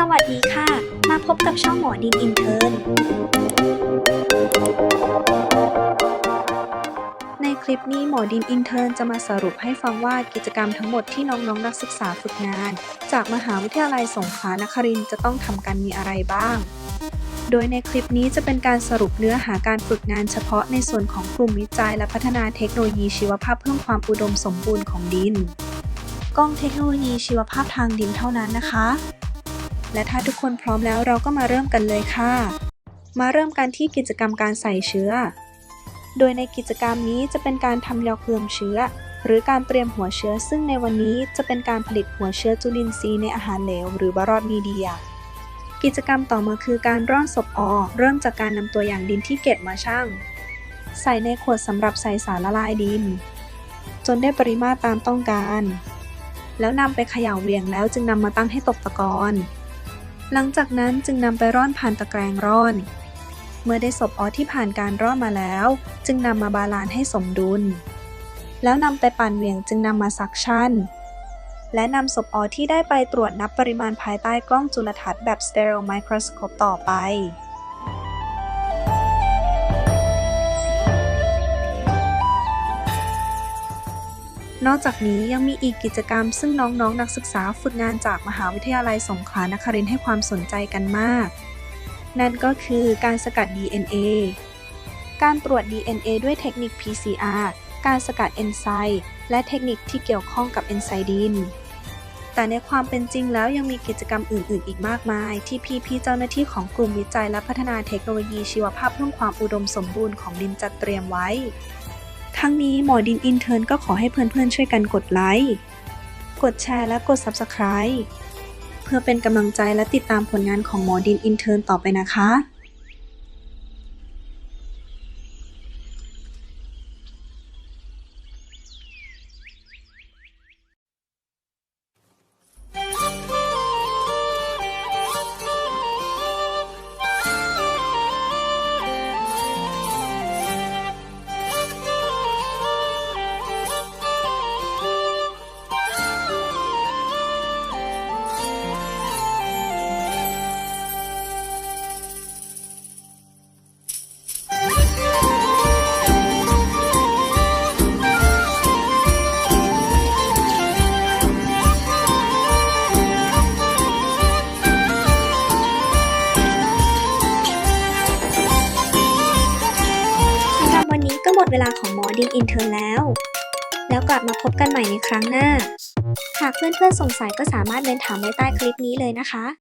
สวัสดีค่ะ มาพบกับช่องหมอดินอินเทอร์น ในคลิปนี้หมอดินอินเทอร์นจะมาสรุปให้ฟังว่ากิจกรรมทั้งหมดที่น้องๆนนักศึกษาฝึกงาน จากมหาวิทยาลัยสงขลานครินทร์จะต้องทำกันมีอะไรบ้าง โดยในคลิปนี้จะเป็นการสรุปเนื้อหาการฝึกงานเฉพาะในส่วนของกลุ่มวิจัยและพัฒนาเทคโนโลยีชีวภาพเพิ่มความอุดมสมบูรณ์ของดินกล้องเทคโนโลยีชีวภาพทางดินเท่านั้นนะคะ และถ้าทุกคนพร้อมแล้วเราก็มาเริ่มกันเลยค่ะ มาเริ่มกันที่กิจกรรมการใส่เชื้อ โดยในกิจกรรมนี้จะเป็นการทำยาเกลือมเชื้อ หรือการเตรียมหัวเชื้อ ซึ่งในวันนี้จะเป็นการผลิตหัวเชื้อจุลินทรีย์ในอาหารเหลวหรือบารอดมีเดีย กิจกรรมต่อมาคือการร่อนศพออเริ่มจากการนำตัวอย่างดินที่เก็บมาชั่ง ใส่ในขวดสำหรับใส่สารละลายดิน จนได้ปริมาตรตามต้องการแล้วนำไปเขย่าเหวี่ยงแล้วจึงนำมาตั้งให้ตกตะกอน หลังจากนั้นจึงนำไปร่อนผ่านตะแกรงร่อน เมื่อได้ศพออที่ผ่านการร่อนมาแล้ว จึงนำมาบาลานให้สมดุล แล้วนำไปปั่นเหวี่ยงจึงนำมาซักชั่น และนำศพออที่ได้ไปตรวจนับปริมาณภายใต้กล้องจุลทรรศน์แบบ sterile microscope ต่อไป นอกจากนี้ยังมีอีกกิจกรรมซึ่งน้องๆนนักศึกษาฝึกงานจากมหาวิทยาลัยสงขลานครินทร์ให้ความสนใจกันมาก นั่นก็คือการสกัด DNA การตรวจ DNA ด้วยเทคนิค PCR การสกัดเอนไซม์และเทคนิคที่เกี่ยวข้องกับเอนไซดิน แต่ในความเป็นจริงแล้วยังมีกิจกรรมอื่น ๆ อีกมากมาย ที่พี่ๆเจ้าหน้าที่ของกลุ่มวิจัยและพัฒนาเทคโนโลยีชีวภาพเพิ่มความอุดมสมบูรณ์ของดินจัดเตรียมไว้ ทั้งนี้หมอดินอินเทอร์นก็ขอให้เพื่อนๆช่วยกันกดไลค์ กดแชร์และกด Subscribe เพื่อเป็นกำลังใจและติดตามผลงานของหมอดินอินเทอร์นต่อไปนะคะ เวลาของหมอดินอินเทอร์แล้ว แล้วกลับมาพบกันใหม่ในครั้งหน้า หากเพื่อนๆสงสัยก็สามารถเมนถามไว้ใต้คลิปนี้เลยนะคะ